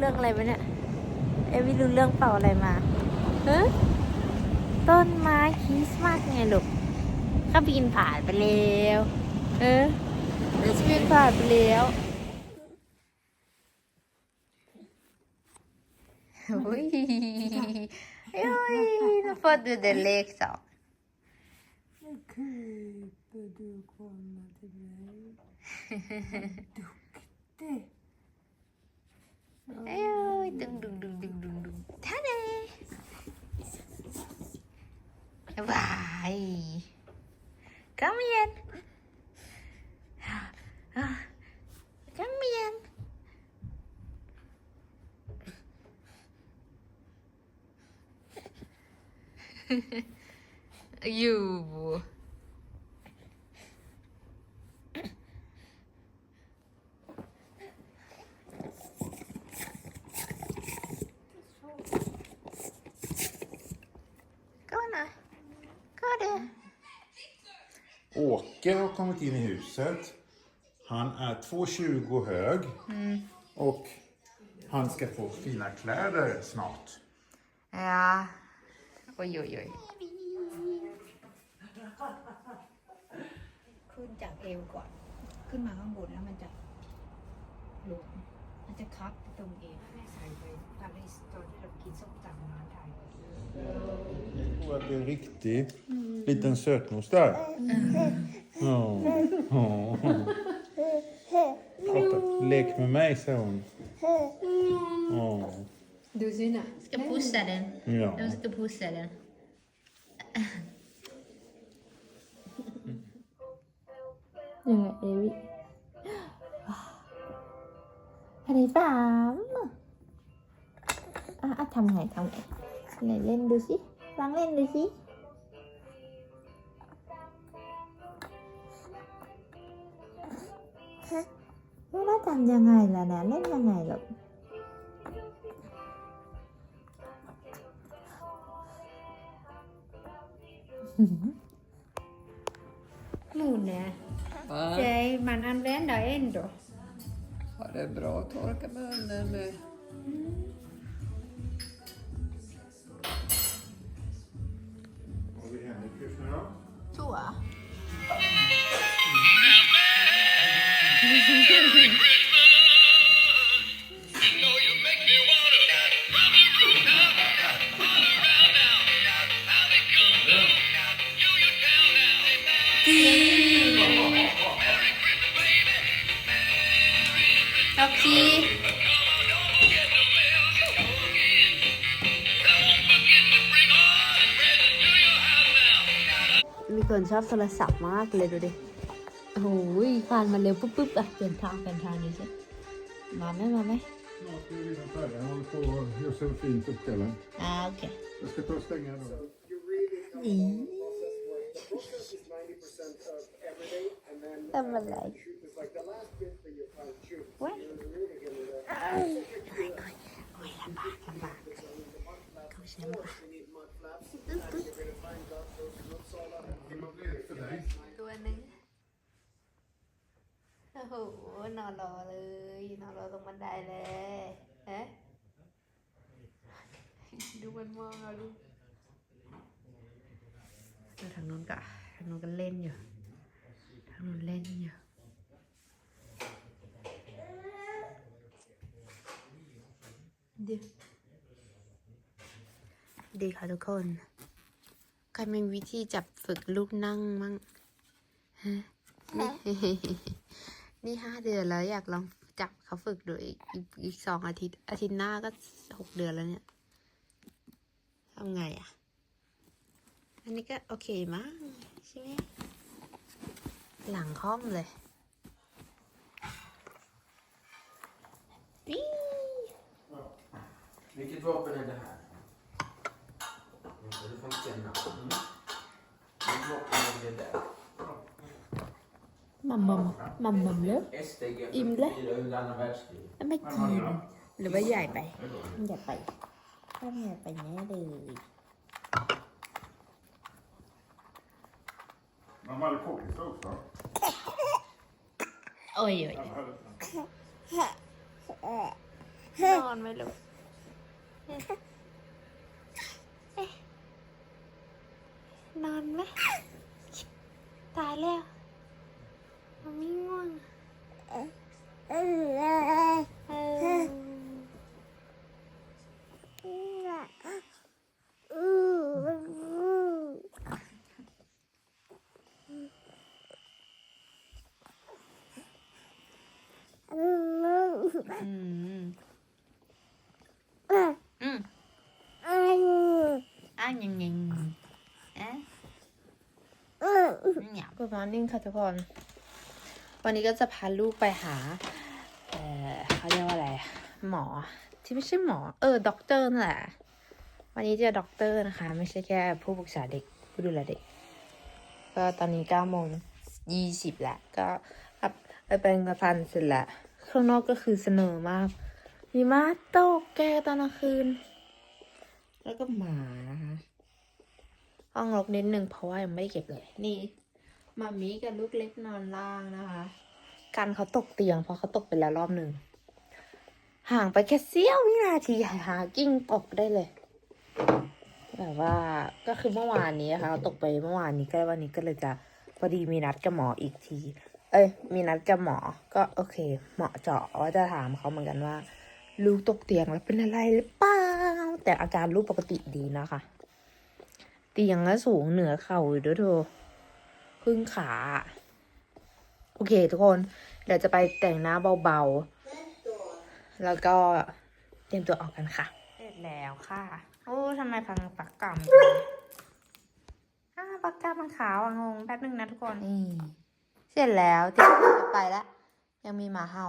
เรื่องอะไรไหมเนี่ย เอมี่รู้เรื่องเปล่าอะไรมาเฮ้ต้นไม้คริสต์มาสไงลูกก็บินผ่านไปแล้วเออบินผ่านไปแล้วโอ้ยโอ้ย nu får du det leksak. Kryper du komma till mig? Duktig. Ê ơi, đừng đừng đừng đừng đừng đừng. Thá đi. Vài. Cảm ơn. Cảm ơn. You. Åke har kommit in i huset. Han är 2,20 hög. Och han ska få fina kläder snart. Ja. Oj, oj, oj. ขึ้นจากเอวก่อนขึ้น มาข้างบนแล้วมันจะหลวมมันจะคับตรงเอวแม่ใส่ไปตอนที่ตอนที่เรากินส้มตำมาไทย Jag tror att det är en riktig liten sötnos där. Ja. Ja. Prata, lek med mig, sa hon. Ja. ดูสิน่ะ Ska pussa den. ja. Jag ska pussa den. ยัง ไงเอวิอะไรสามอะอะทำไงทำไงไหนเล่นดูสิลองเ det är bra att torka munnen med. มีคนชอบโทรศัพท์มากเลยดูดิโอ้โหคลานมาเร็วปุ๊บปุ๊บอะเปลี่ยนทางเปลี่ยนทางดูสิมาไหมมาไหม Snart är vi redan färdiga. Han håller på att göra sig fint upp kvällen. อ่าโอเค Jag ska ta och stänga då. ทำอะไรว้ายโอ้ยลำบากลำบากเขาใช้ลำบาก นอนรอเลยนอนรอตรงบันไดเลยฮะดูมันมองอะลูกดูทางนู้นก็ทางนู้นก็เล่นอยู่ทางนู้นเล่นอยู่ดีดีค่ะทุกคน ใครมีวิธีจับฝึกลูกนั่งมั่งฮะ นี่ห้าเดือนแล้วอยากลองจับเขาฝึกดูอีกอีกอีกสองอาทิตย์ อาทิตย์หน้าก็หกเดือนแล้วเนี่ยทำไงอะ อันนี้ก็โอเคมั้งใช่ไหมหลังห้องเลยปี้ Vilket vapen är det här? Det fanns känna. Vilket vapen är det där? มัม มัมมัมมัมเลย STG Imle. 44 under andra världskriget. ไม่กินหรือว่าใหญ่ไปมันใหญ่ไปถ้ามันใหญ่ไปแน่เลย Mamma hade kokosås då? โอ้ยโอ้ย Jag hade- นอนไหมลูกเอ๊ะนอนไหมตายแล้ว ngon ăn nhìn nhìn? Á? Nhậu cái con nhưng thật con. วันนี้ก็จะพาลูกไปหา เออเขาเรียกว่าอะไร หมอ ที่ไม่ใช่หมอ เออ ด็อกเตอร์นั่นแหละ วันนี้เจอด็อกเตอร์นะคะ ไม่ใช่แค่ผู้ปรึกษาเด็ก ผู้ดูแลเด็ก ก็ตอนนี้เก้าโมงยี่สิบแล้วก็อับไปเป็นกระพันเสร็จแล้วข้างนอกก็คือเสนอมาก มีม้าตกแกตอนกลางคืน แล้วก็หมานะคะห้องรกนิดนึงเพราะว่ายังไม่ได้เก็บเลย นี่ มามีกับลูกเล็กนอนล่างนะคะ กันเขาตกเตียงเพราะเขาตกไปแล้วรอบหนึ่ง ห่างไปแค่เสี้ยววินาทีหากิ้งตกได้เลย แบบว่าก็คือเมื่อวานนี้นะคะเขาตกไปเมื่อวานนี้ก็วันนี้ก็เลยจะพอดีมีนัดกับหมออีกที เอ้ย มีนัดกับหมอ ก็โอเคเหมาะเจาะว่าจะถามเขาเหมือนกันว่า ลูกตกเตียงแล้วเป็นอะไรหรือเปล่า แต่อาการลูกปกติดีนะคะ เตียงก็สูงเหนือเข่าอยู่ด้วยเธอ ครึ่งขา โอเคทุกคน เดี๋ยวจะไปแต่งหน้าเบาๆ แล้วก็เตรียมตัวออกกันค่ะ เสร็จแล้วค่ะ โอ้ทำไมพังปากกำอ้าปากกามันขาวอะงงแป๊บนึงนะทุกคนนี่เสร็จแล้วที่จะไปแล้ว ยังมีหมาเห่า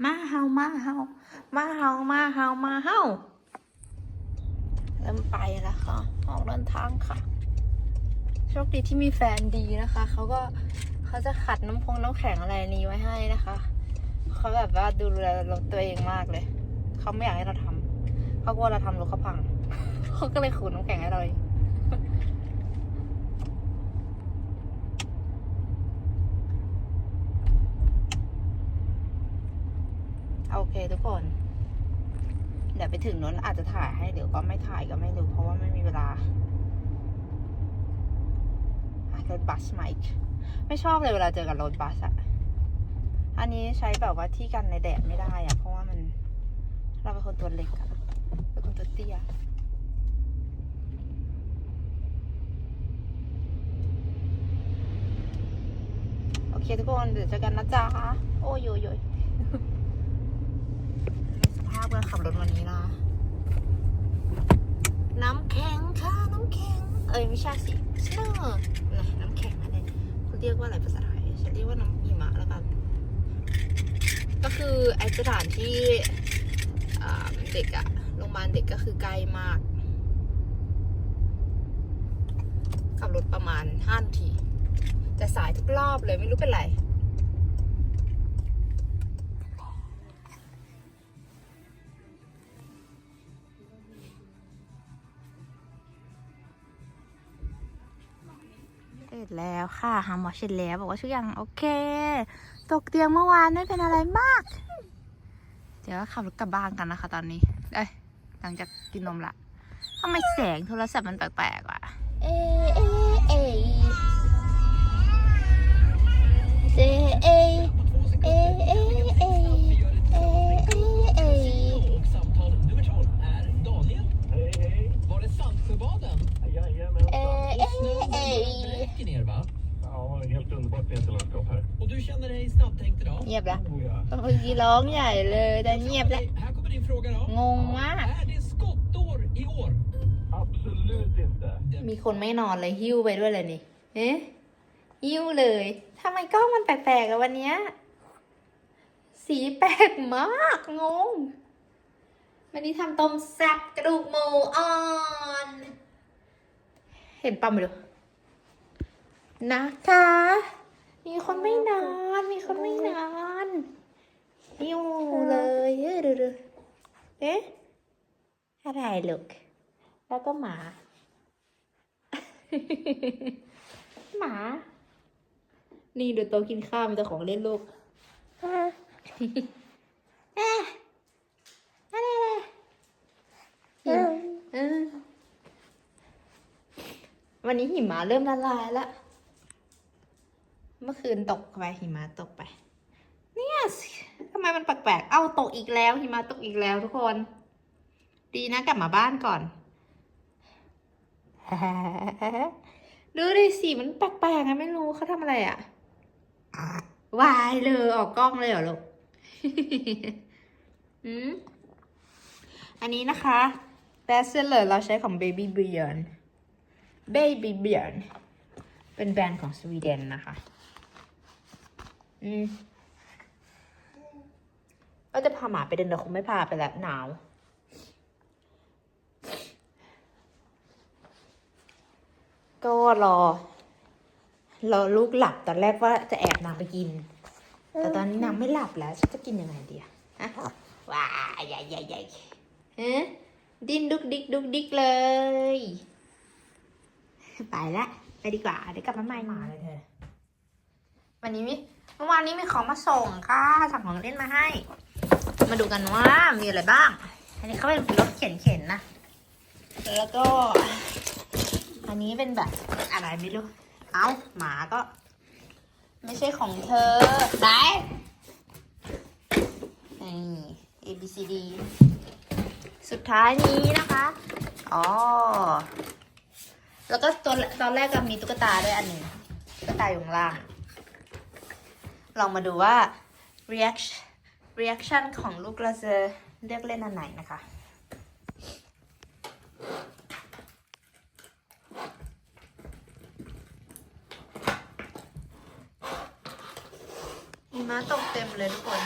หมาเห่าหมาเห่าหมาเห่าหมาเห่าหมาเห่าเริ่มไปแล้วค่ะางค่ะ โชคดีที่มีแฟนดีนะคะ เขาก็เขาจะขัดน้ำพงน้ำแข็งอะไรนี้ไว้ให้นะคะ เขาแบบว่าดูแลรถตัวเองมากเลย เขาไม่อยากให้เราทำเขากลัวเราทำรถเขาพัง เขาก็เลยขูดน้ำแข็งให้เราโอเคทุกคน เดี๋ยวไปถึงนั้นอาจจะถ่ายให้เดี๋ยวก็ไม่ถ่ายก็ไม่รู้เพราะว่าไม่มีเวลา รถบัสมาอีก ไม่ชอบเลยเวลาเจอกับรถบัสอะอันนี้ใช้แบบว่าที่กันในแดดไม่ได้อะเพราะว่ามัน เราเป็นคนตัวเล็กอะเป็นคนตัวเตี้ยโอเคทุกคนเดี๋ยวเจอกันนะจ๊ะโอ้ยโยยโยยสภาพการขับรถวันนี้นะ น้ำแข็งค่ะ น้ำแข็ง เอ้ยไม่ใช่สิ สโนว์นะน้ำแข็งอะไรเขาเรียกว่าอะไรภาษาไทยฉันเรียกว่าน้ำหิมะแล้วกันก็คือไอสถานที่เด็กอะโรงพยาบาลเด็กก็คือใกล้มาก ขับรถประมาณห้านาทีจะสายทุกรอบเลยไม่รู้เป็นไร เสร็จแล้วค่ะหาหมอเสร็จแล้วบอกว่าทุกอย่างโอเค ตกเตียงเมื่อวานไม่เป็นอะไรมาก เดี๋ยวขับรถกลับบ้านกันนะคะ ตอนนี้เอ้ยหลังจากกินนมละทำไมแสงโทรศัพท์มันแปลกๆวะเอเอเอเอเอ Ja, helt helt underbart vinterlandskap här. Och du känner dig snabbtänkt idag? เงียบละ Oh ja. เมื่อกี้ร้องใหญ่เลยแต่เงียบละ Här kommer din fråga då. งงมาก Är det skottår i år? Absolut inte. มีคนไม่นอนเลยหิ้วไปด้วยเลยนี่ เอ๊ะหิ้วเลยทำไมกล้องมันแปลกๆอะวันเนี้ย สีแปลกมาก งง วันนี้ทำต้มแซ่บกระดูกหมูอ่อน เห็นปั๊มไหมดู นะคะ มีคนไม่นอน มีคนไม่นอนหิ้วเลยเออดูดูเอ๊ะอะไรลูก แล้วก็หมา หมา นี่ดูโต๊ะกินข้าวมีแต่ของเล่นลูกเอ๊ะอะไรอะไรหิมเออวันนี้หิมะเริ่มละลายแล้ว เมื่อคืนตกไปหิมะตกไป เนี่ยทำไมมันแปลกๆ เอ้าตกอีกแล้ว หิมะตกอีกแล้วทุกคน ดีนะกลับมาบ้านก่อน ดูดิสีมันแปลกๆอะไม่รู้เขาทำอะไรอะวายเลยออกกล้องเลยเหรอลูกอืมอันนี้นะคะ best seller เราใช้ของ baby björn baby björn เป็นแบรนด์ของสวีเดนนะคะ อืมก็จะพาหมาไปเดินแต่คงไม่พาไปแล้วหนาว ก็รอ รอลูกหลับตอนแรกว่าจะแอบนางไปกิน แต่ตอนนี้นางไม่หลับแล้วฉันจะกินยังไงดีอะฮะว้ายใหญ่ใหญ่ใหญ่ฮะดิ้นดุกดิกดุกดิกเลย ไปละ ไปดีกว่าเดี๋ยวกลับมาใหม่มาเลยเธอวันนี้มี เมื่อวานนี้มีของมาส่งค่ะสั่งของเล่นมาให้ มาดูกันว่ามีอะไรบ้าง อันนี้เขาเป็นรถเข็นเข็นๆนะ แล้วก็ อันนี้เป็นแบบอะไรไม่รู้ เอ้าหมาก็ ไม่ใช่ของเธอไหนนี่ A B C D สุดท้ายนี้นะคะ อ๋อ แล้วก็ตัวตอนแรกก็มีตุ๊กตาด้วยอันหนึ่งตุ๊กตาอยู่ข้างล่าง ลองมาดูว่า reaction reaction ของลูกเราจะเลือกเล่นอันไหนนะคะหิมะตกเต็มเลยทุกคน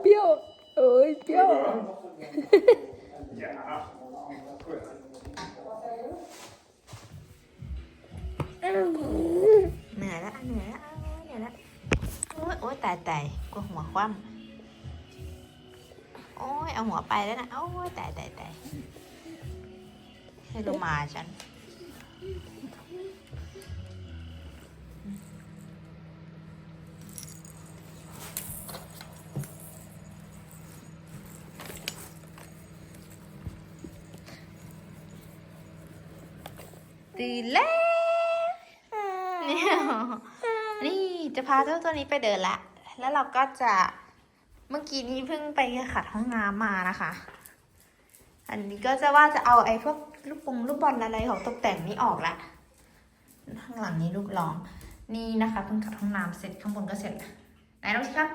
เปรี้ยว เอ้ยเปรี้ยว Ja. เหนื่อยแล้วเหนื่อยแล้วเหนื่อยแล้วโอ้ยโอ้ยตายตายกลัวหัวคว่ำโอ้ยเอาหัวไปแล้วนะโอ้ยตายตายตายให้ลงมาฉันตื่นแล้วเนี่ยนี่จะพาเจ้าตัวนี้ไปเดินละ แล้วเราก็จะเมื่อกี้นี้เพิ่งไปขัดห้องน้ำมานะคะ อันนี้ก็จะว่าจะเอาไอ้พวกลูกปงลูกบอลอะไรของตกแต่งนี้ออกละข้างหลังนี้ลูกร้องนี่นะคะเพิ่งขัดห้องน้ำเสร็จข้างบนก็เสร็จไหนลองสิครับ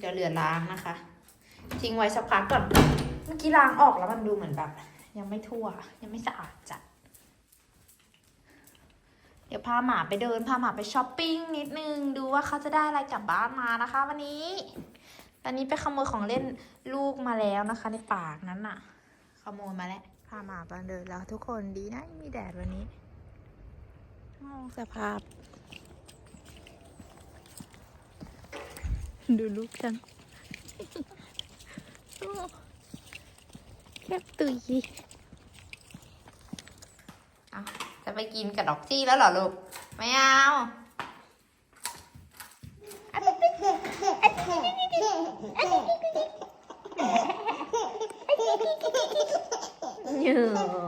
เจะเหลือล้างนะคะ ทิ้งไว้สักพักก่อน เมื่อกี้ล้างออกแล้วมันดูเหมือนแบบ ยังไม่ทั่ว ยังไม่สะอาดจัด ดี๋ยวพาหมาไปเดิน พาหมาไปช้อปปิ้งนิดนึง ดูว่าเขาจะได้อะไรกลับบ้านมานะคะ วันนี้ตอนนี้ไปขโมยของเล่นลูกมาแล้วนะคะ ในปากนั้นน่ะ ขโมยมาแล้ว พาหมาไปเดินแล้วทุกคนดีนะมีแดดวันนี้อ้าวสภาพ ดูลูกฉันแคบตุยอะ จะไปกินกับดอกจี้แล้วเหรอลูก ไม่เอาเยอะ